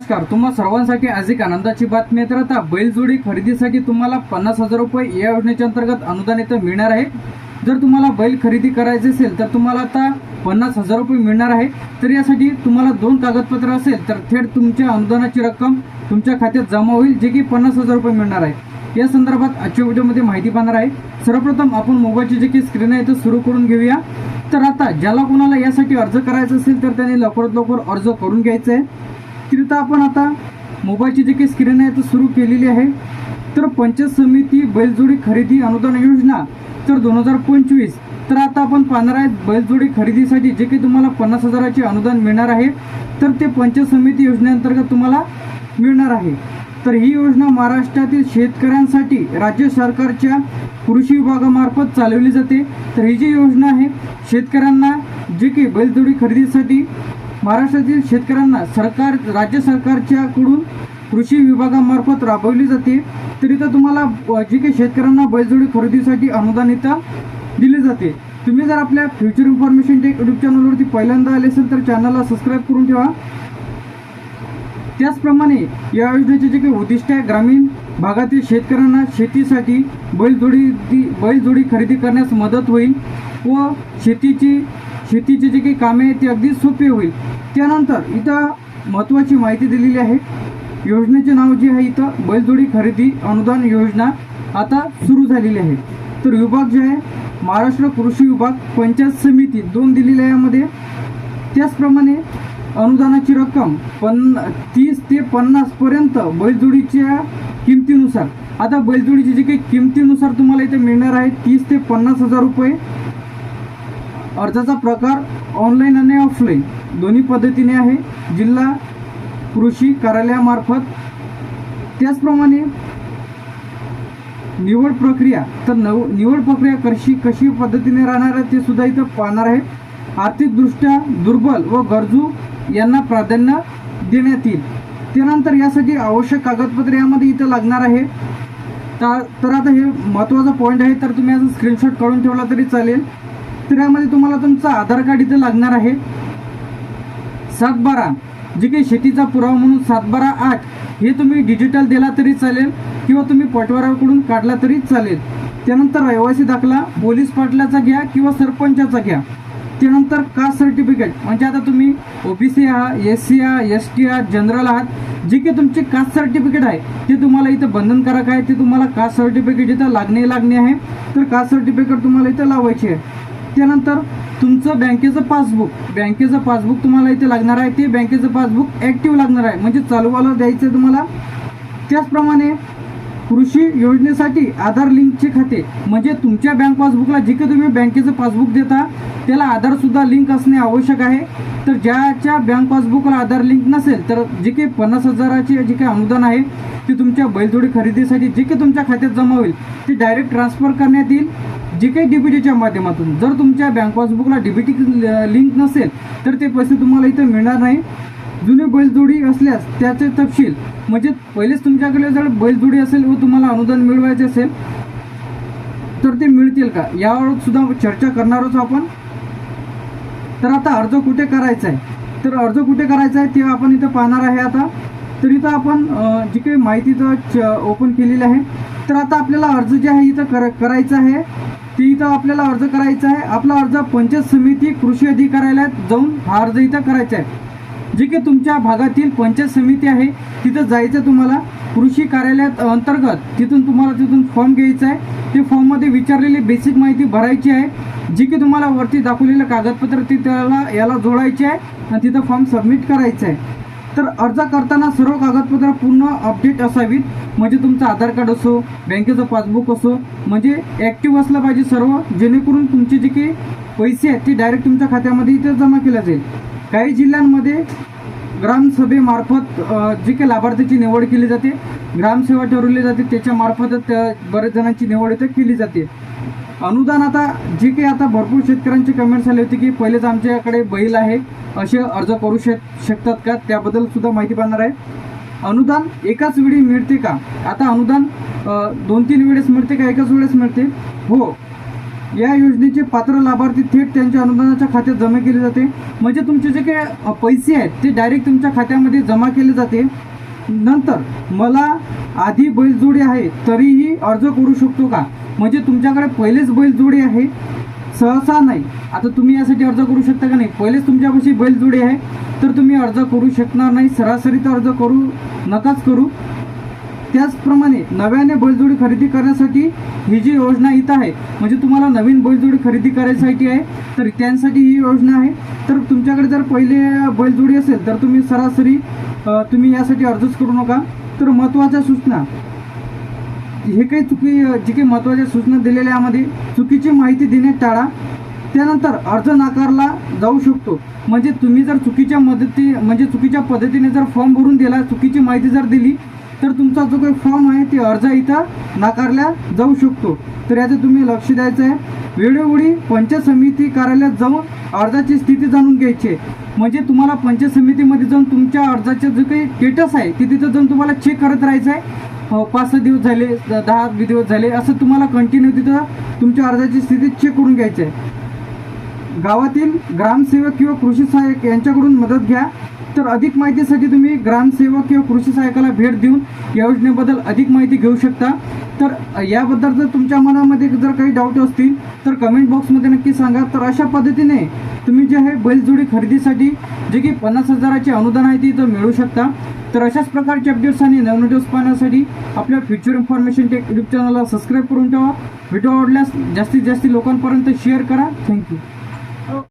नमस्कार तुम्हा सर्वांसाठी आज एक आनंदाची बातमी आहे. तर आता बैलजोडी खरेदीसाठी तुम्हाला पन्नास हजार रुपये या योजनेच्या अंतर्गत अनुदान इथं मिळणार आहे. जर तुम्हाला बैल खरेदी करायचे असेल तर तुम्हाला आता पन्नास हजार रुपये मिळणार आहे. तर यासाठी तुम्हाला दोन कागदपत्र असेल तर थेट तुमच्या अनुदानाची रक्कम तुमच्या खात्यात जमा होईल जे की पन्नास हजार रुपये मिळणार आहे. या संदर्भात आजच्या व्हिडिओमध्ये माहिती पाहणार आहे. सर्वप्रथम आपण मोबाईलची जे की स्क्रीन आहे ते सुरू करून घेऊया. तर आता ज्याला कोणाला यासाठी अर्ज करायचा असेल तर त्याने लवकरात लवकर अर्ज करून घ्यायचा आहे. तिथं आपण आता मोबाईलची जी काही स्क्रीन आहे ती सुरू केलेली आहे. तर पंचायत समिती बैलजोडी खरेदी अनुदान योजना तर दोन हजार पंचवीस. तर आता आपण पाहणार आहे बैलजोडी खरेदीसाठी जे काही तुम्हाला पन्नास हजाराचे अनुदान मिळणार आहे तर ते पंचायत समिती योजनेअंतर्गत तुम्हाला मिळणार आहे. तर ही योजना महाराष्ट्रातील शेतकऱ्यांसाठी राज्य सरकारच्या कृषी विभागामार्फत चालवली जाते. तर ही जी योजना आहे शेतकऱ्यांना जे काही बैलजोडी खरेदीसाठी महाराष्ट्रातील शेतकऱ्यांना सरकार राज्य सरकारच्याकडून कृषी विभागामार्फत राबवली जाते. तरी तर तुम्हाला जी जे काही शेतकऱ्यांना बैलजोडी खरेदीसाठी अनुदानिता दिली जाते. तुम्ही जर आपल्या फ्युचर इन्फॉर्मेशन टेक यूट्यूब चॅनलवरती पहिल्यांदा आले असेल तर चॅनलला सबस्क्राईब करून ठेवा. त्याचप्रमाणे या योजनेचे जे काही उद्दिष्ट आहे ग्रामीण भागातील शेतकऱ्यांना शेतीसाठी बैलजोडी बैलजोडी खरेदी करण्यास मदत होईल व शेतीची शेतीची जी काही कामे आहेत ती अगदी सोपी होईल. त्यानंतर इथं महत्त्वाची माहिती दिलेली आहे. योजनेचे नाव जे आहे इथं बैलजोडी खरेदी अनुदान योजना आता सुरू झालेली आहे. तर विभाग जे आहे महाराष्ट्र कृषी विभाग पंचायत समिती दोन दिलेल्या आहे यामध्ये. त्याचप्रमाणे अनुदानाची रक्कम पन्न तीस ते पन्नासपर्यंत बैलजोडीच्या किमतीनुसार. आता बैलजोडीची जी काही किमतीनुसार तुम्हाला इथे मिळणार आहे तीस ते पन्नास हजार रुपये. अर्जाचा प्रकार ऑनलाईन आणि ऑफलाईन दोन्ही पद्धतीने आहे. जिल्हा कृषी कार्यालयामार्फत. त्याचप्रमाणे निवड प्रक्रिया तर नव निवड प्रक्रिया कशी कशी पद्धतीने राहणार आहे ते सुद्धा इथं पाहणार आहे. आर्थिकदृष्ट्या दुर्बल व गरजू यांना प्राधान्य देण्यात येईल. त्यानंतर यासाठी आवश्यक कागदपत्रे यामध्ये इथं लागणार आहे. तर आता हे महत्त्वाचा पॉईंट आहे तर तुम्ही याचा स्क्रीनशॉट काढून ठेवला तरी चालेल. तर यामध्ये तुम्हाला तुमचं आधार कार्ड इथं लागणार आहे. सातबारा जे काही शेतीचा पुरावा म्हणून सातबारा आठ हे तुम्ही डिजिटल दिला तरी चालेल किंवा तुम्ही पटवाराकडून काढला तरी चालेल. त्यानंतर रहिवासी दाखला पोलीस पाटलाचा घ्या किंवा सरपंचाचा घ्या. त्यानंतर कास्ट सर्टिफिकेट म्हणजे आता तुम्ही ओ बी सी आहात एस सी आहात एस टी आहात जनरल आहात जे काही तुमचे कास्ट सर्टिफिकेट आहे ते तुम्हाला इथं बंधनकारक आहे ते तुम्हाला कास्ट सर्टिफिकेट इथं लागणे लागणे आहे. तर कास्ट सर्टिफिकेट तुम्हाला इथं लावायचे आहे. त्यानंतर तुमचं बँकेचं पासबुक बँकेचं पासबुक तुम्हाला इथे लागणार आहे. ते बँकेचं पासबुक ॲक्टिव्ह लागणार आहे. म्हणजे चालूवाला द्यायचं आहे तुम्हाला. त्याचप्रमाणे कृषी योजनेसाठी आधार लिंकचे खाते. म्हणजे तुमच्या बँक पासबुकला जे काही तुम्ही बँकेचं पासबुक देता त्याला आधारसुद्धा लिंक असणे आवश्यक आहे. तर ज्याच्या बँक पासबुकला आधार लिंक नसेल तर जे काही पन्नास हजाराचे जे काही अनुदान आहे ते तुमच्या बैलजोडी खरेदीसाठी जे काही तुमच्या खात्यात जमा होईल ते डायरेक्ट ट्रान्सफर करण्यात येईल. जे काही डीबीटीच्या माध्यमातून जर तुमच्या बँक पासबुकला डीबीटी लिंक नसेल तर ते पैसे तुम्हाला इथं मिळणार नाही. जुने बैलजोडी असल्यास त्याचे तपशील म्हणजे पहिलेच तुमच्याकडे जर बैलजोडी असेल व तुम्हाला अनुदान मिळवायचे असेल तर ते मिळतील का? यावर सुद्धा चर्चा करणारच आपण. तर आता अर्ज कुठे करायचा आहे? तर अर्ज कुठे करायचा आहे ते आपण इथं पाहणार आहे आता. तर इथं आपण जी काही माहिती इथं ओपन केलेली आहे. तर आता आपल्याला अर्ज जे आहे इथं कर करायचं आहे. ते इथं आपल्याला अर्ज करायचा आहे. आपला अर्ज पंचायत समिती कृषी अधिकाऱ्यालयात जाऊन हा अर्ज इथं करायचा आहे. जे की तुमच्या भागातील पंचायत समिती आहे तिथं जायचं तुम्हाला. कृषी कार्यालयात अंतर्गत तिथून तुम्हाला तिथून फॉर्म घ्यायचा आहे. ते फॉर्ममध्ये विचारलेली बेसिक माहिती भरायची आहे. जी की तुम्हाला वरती दाखवलेलं कागदपत्र ती त्याला याला जोडायचे आहे आणि तिथं फॉर्म सबमिट करायचं आहे. तर अर्ज करताना सर्व कागदपत्र पूर्ण अपडेट असावीत. म्हणजे तुमचं आधार कार्ड असो बँकेचं पासबुक असो म्हणजे ॲक्टिव्ह असलं पाहिजे सर्व जेणेकरून तुमचे जे काही पैसे आहेत ते डायरेक्ट तुमच्या खात्यामध्ये इथे जमा केल्या जाईल. काही जिल्ह्यांमध्ये ग्रामसभेमार्फत जे काही लाभार्थीची निवड केली जाते ग्रामसेवा ठरवली जाते त्याच्यामार्फतच त्या बऱ्याच जणांची निवड इथं केली जाते. अनुदान आता जे काही आता भरपूर शेतकऱ्यांचे कमेंट्स आले होते की पहिलेच आमच्याकडे बैल आहे असे अर्ज करू शक शकतात का? त्याबद्दल सुद्धा माहिती पाहणार आहे. अनुदान एकाच वेळी मिळते का? आता अनुदान दोन तीन वेळेस मिळते का? एकाच वेळेस मिळते? हो. या योजनेचे पात्र लाभार्थी थेट त्यांच्या अनुदानाच्या खात्यात जमा केले जाते. म्हणजे तुमचे जे काही पैसे आहेत ते डायरेक्ट तुमच्या खात्यामध्ये जमा केले जाते. नंतर मला आधी बैलजोडी आहे तरीही अर्ज करू शकतो का? म्हणजे तुमच्याकडे पहिलेच बैलजोडी आहे. सहसा नाही. आता तुम्ही यासाठी अर्ज करू शकता का नाही? पहिलेच तुमच्यापाशी बैलजोडी आहे. तर तुम्ही अर्ज करू शकणार नाही. सरासरी तर अर्ज करू नकाच करू. त्याचप्रमाणे नव्याने बैलजोडी खरेदी करण्यासाठी ही जी योजना इथं आहे म्हणजे तुम्हाला नवीन बैलजोडी खरेदी करायसाठी आहे तर त्यांसाठी ही योजना आहे. तर तुमच्याकडे जर पहिले बैलजोडी असेल तर तुम्ही सरासरी तुम्ही यासाठी अर्जच करू नका. तर महत्त्वाच्या सूचना हे काही चुकी जे काही महत्त्वाच्या सूचना दिलेल्या यामध्ये चुकीची माहिती देणे टाळा. त्यानंतर अर्ज नाकारला जाऊ शकतो. म्हणजे तुम्ही जर चुकीच्या मदती म्हणजे चुकीच्या पद्धतीने जर फॉर्म भरून दिला चुकीची माहिती जर दिली तर तुमचा जो काही फॉर्म आहे ते अर्ज इथं नाकारला जाऊ शकतो. तर याचं तुम्ही लक्ष द्यायचं आहे. वेळोवेळी पंचायत समिती कार्यालयात जाऊन अर्जाची स्थिती जाणून घ्यायची आहे. म्हणजे तुम्हाला पंचायत समितीमध्ये जाऊन तुमच्या अर्जाचं जे काही स्टेटस आहे ते तिथं जाऊन तुम्हाला चेक करत राहायचं आहे. पाच सहा दिवस झाले दहा दिवस झाले असं तुम्हाला कंटिन्यू तिथं तुमच्या अर्जाची स्थिती चेक करून घ्यायची आहे. गावातील ग्रामसेवक किंवा कृषी सहाय्यक यांच्याकडून मदत घ्या. तर अधिक माहितीसाठी तुम्ही ग्रामसेवक किंवा कृषी सहाय्यकाला भेट देऊन या योजनेबद्दल अधिक माहिती घेऊ शकता. तर याबद्दल जर तुमच्या मनामध्ये जर काही डाऊट असतील तर कमेंट बॉक्समध्ये नक्की सांगा. तर अशा पद्धतीने तुम्ही जे आहे बैलजोडी खरेदीसाठी जे की पन्नास हजाराचे अनुदान आहे ती तर मिळू शकता. तर अशाच प्रकारचे अपडेट्स आणि नवीन व्हिडिओज पाहण्यासाठी आपल्या फ्युचर इन्फॉर्मेशन टेक यूट्यूब चॅनलला सबस्क्राईब करून ठेवा. व्हिडिओ आवडल्यास जास्तीत जास्त लोकांपर्यंत शेअर करा. थँक्यू